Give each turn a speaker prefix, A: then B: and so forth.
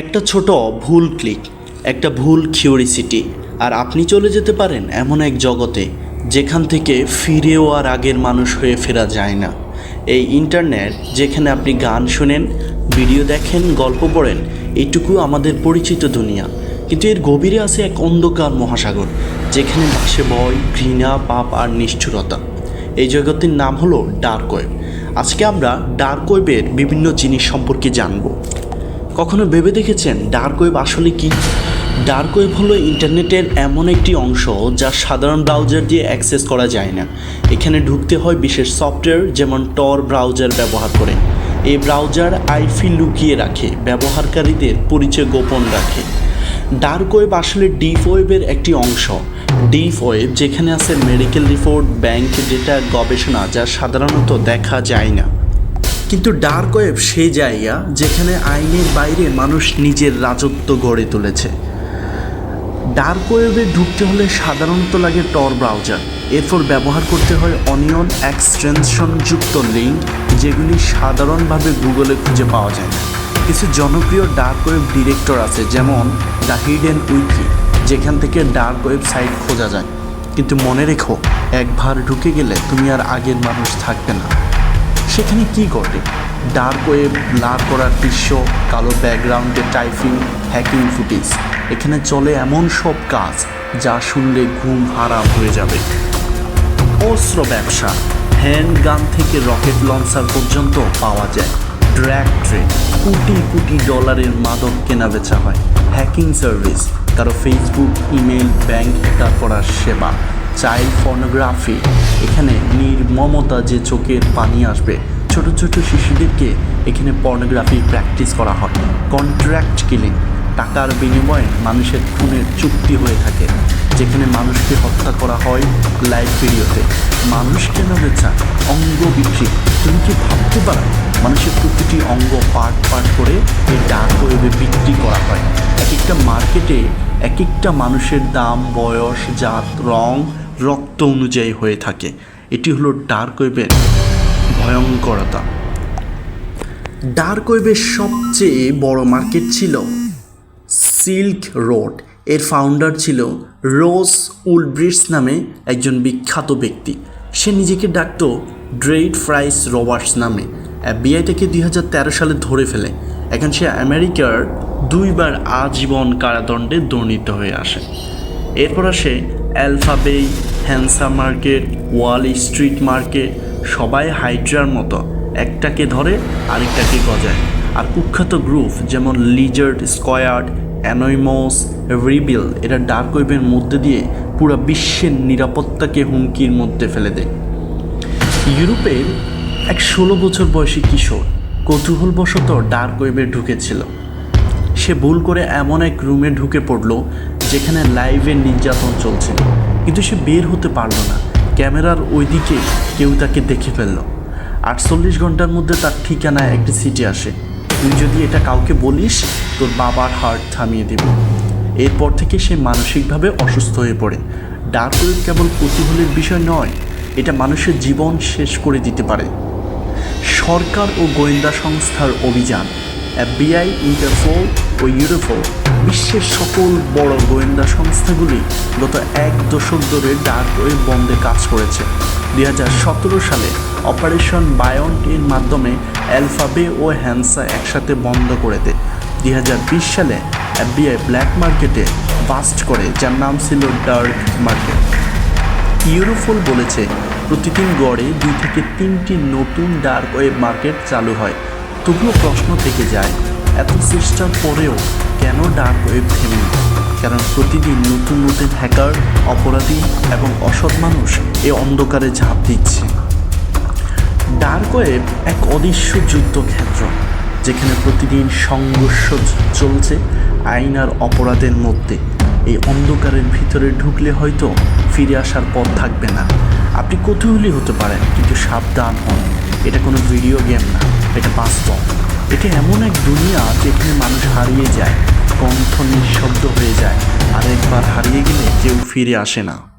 A: একটা ছোট ভুল ক্লিক, একটা ভুল কিউরিসিটি আর আপনি চলে যেতে পারেন এমন এক জগতে যেখান থেকে ফিরেও আর আগের মানুষ হয়ে ফেরা যায় না। এই ইন্টারনেট যেখানে আপনি গান শুনেন ভিডিও দেখেন, গল্প পড়েন এইটুকু আমাদের পরিচিত দুনিয়া। কিন্তু এর গভীরে আছে এক অন্ধকার মহাসাগর, যেখানে ভাসে ভয়, ঘৃণা, পাপ আর নিষ্ঠুরতা। এই জগতের নাম হলো ডার্ক ওয়েব আজকে আমরা ডার্ক ওয়েবের বিভিন্ন জিনিস সম্পর্কে জানব। কখনো ভেবে দেখেছেন ডার্ক ওয়েব আসলে কি? ডার্ক ওয়েব হলো ইন্টারনেটের এমন একটি অংশ যা সাধারণ ব্রাউজার দিয়ে অ্যাক্সেস করা যায় না। এখানে ঢুকতে হয় বিশেষ সফটওয়্যার যেমন টর ব্রাউজার ব্যবহার করে। এই ব্রাউজার আইফি লুকিয়ে রাখে, ব্যবহারকারীদের পরিচয় গোপন রাখে। ডার্ক ওয়েব আসলে ডিপ ওয়েবের একটি অংশ। ডিপ ওয়েব যেখানে আছে মেডিকেল রিপোর্ট, ব্যাংক ডেটা গবেষণা যা সাধারণত দেখা যায় না। কিন্তু ডার্ক ওয়েব সেই জায়গা যেখানে আইনের বাইরে মানুষ নিজের রাজত্ব গড়ে তুলেছে। ডার্ক ওয়েবে ঢুকতে হলে সাধারণত লাগে টর ব্রাউজার। এরপর ব্যবহার করতে হয় অনিয়ন এক্সটেনশনযুক্ত লিঙ্ক, যেগুলি সাধারণভাবে গুগলে খুঁজে পাওয়া যায় না। কিছু জনপ্রিয় ডার্ক ওয়েব ডিরেক্টর আছে, যেমন দ্য হিডেন উইকি যেখান থেকে ডার্ক ওয়েবসাইট খোঁজা যায়। কিন্তু মনে রেখো, একবার ঢুকে গেলে তুমি আর আগের মানুষ থাকবে না। সেখানে কি ঘটে? ডার্ক ওয়েব ব্লার করার দৃশ্য, কালো ব্যাকগ্রাউন্ডে টাইপিং হ্যাকিং ফুটেজ এখানে চলে এমন সব কাজ যা শুনলে ঘুম হারাম হয়ে যাবে। অস্ত্র ব্যবসা। হ্যান্ড গান থেকে রকেট লঞ্চার পর্যন্ত পাওয়া যায়। ড্র্যাক ট্রেড কোটি কোটি ডলারের মাদক কেনা বেচা হয়। হ্যাকিং সার্ভিস কারও ফেসবুক ইমেল ব্যাংক হ্যাকার করার সেবা। Child pornography. এখানে নির্মমতা যে চোখের পানি আসবে। ছোট ছোট শিশুদেরকে এখানে পর্নোগ্রাফি প্র্যাকটিস করা হয়। Contract killing. টাকার বিনিময়ে মানুষের খুনের চুক্তি হয়ে থাকে। যেখানে মানুষকে হত্যা করা হয় লাইভ ভিডিওতে। মানুষ কেন বেচা? অঙ্গ বিক্রি। তুমি কি ভাবতে পারো? মানুষের প্রতিটি অঙ্গ পার্ট পার্ট করে এই ডার্ক ওয়েবে বিক্রি করা হয়। এক একটা মার্কেটে এক একটা মানুষের দাম, বয়স, জাত, রং রক্ত অনুযায়ী হয়ে থাকে। এটি হলো ডার্ক ওয়েবের ভয়ঙ্করতা। ডার্ক ওয়েবের সবচেয়ে বড় মার্কেট ছিল সিল্ক রোড। এর ফাউন্ডার ছিল রোজ উলব্রিটস নামে একজন বিখ্যাত ব্যক্তি। সে নিজেকে ডাকত ড্রেড ফ্রাইস রবার্টস নামে। বিআই থেকে দুই হাজার তেরো সালে ধরে ফেলে। এখন সে আমেরিকার দুইবার আজীবন কারাদণ্ডে দণ্ডিত হয়ে আসে। এরপর আসে AlphaBay Hansa market, Wall Street market, সবাই হাইড্রার মতো। একটাকে ধরে আরেকটাকে গজায়। আর কুখ্যাত গ্রুপ যেমন লিজার্ড, স্কোয়ার্ড অ্যানয়মস রিবিল, এরা ডার্ক ওয়েবের মধ্যে দিয়ে পুরো বিশ্বের নিরাপত্তাকে হুমকির মধ্যে ফেলে দেয়। ইউরোপের এক ষোলো বছর বয়সী কিশোর কৌতূহলবশত ডার্ক ওয়েবে ঢুকেছিল। সে ভুল করে এমন এক রুমে ঢুকে পড়ল যেখানে লাইভে নির্যাতন চলছে। কিন্তু সে বের হতে পারল না। ক্যামেরার ওইদিকে কেউ তাকে দেখে ফেলল। আটচল্লিশ ঘণ্টার মধ্যে তার ঠিকানায় একটি সিটি আসে। তুই যদি এটা কাউকে বলিস, তোর বাবার হার্ট থামিয়ে দেবে। এরপর থেকে সে মানসিকভাবে অসুস্থ হয়ে পড়ে। ডার্ক ওয়েব কেবল কৌতূহলের বিষয় নয়, এটা মানুষের জীবন শেষ করে দিতে পারে। সরকার ও গোয়েন্দা সংস্থার অভিযান এফবিআই ইন্টারপোল ও ইউরোপোল বিশ্বের সকল বড় গোয়েন্দা সংস্থাগুলি গত এক দশক ধরে ডার্ক ওয়েব বন্ধে কাজ করেছে। দু হাজার সতেরো সালে অপারেশন বায়ন্ট এর মাধ্যমে অ্যালফাবে ও হ্যান্সা একসাথে বন্ধ করে দেয়। দুই হাজার বিশ সালে এফবিআই ব্ল্যাক মার্কেটে বাস্ট করে, যার নাম ছিল ডার্ক মার্কেট। ইউরোফোল বলেছে, প্রতিদিন গড়ে দুই থেকে তিনটি নতুন ডার্ক ওয়েব মার্কেট চালু হয়। তবুও প্রশ্ন থেকে যায়, এত চেষ্টার পরেও কেন ডার্ক ওয়েব থেমে? কারণ প্রতিদিন নতুন নতুন হ্যাকার, অপরাধী এবং অসৎ মানুষ এ অন্ধকারে ঝাঁপ দিচ্ছে। ডার্ক ওয়েব এক অদৃশ্য যুদ্ধক্ষেত্র যেখানে প্রতিদিন সংঘর্ষ চলছে আইন আর অপরাধের মধ্যে। এই অন্ধকারের ভিতরে ঢুকলে হয়তো ফিরে আসার পথ থাকবে না। আপনি কৌতূহলী হতে পারেন, কিন্তু সাবধান হন। এটা কোনো ভিডিও গেম না, এটা বাস্তব। এটা এমন এক দুনিয়া যেখানে মানুষ হারিয়ে যায়। কণ্ঠ নিঃশব্দ হয়ে যায়। আরেকবার হারিয়ে গেলে কেউ ফিরে আসে না।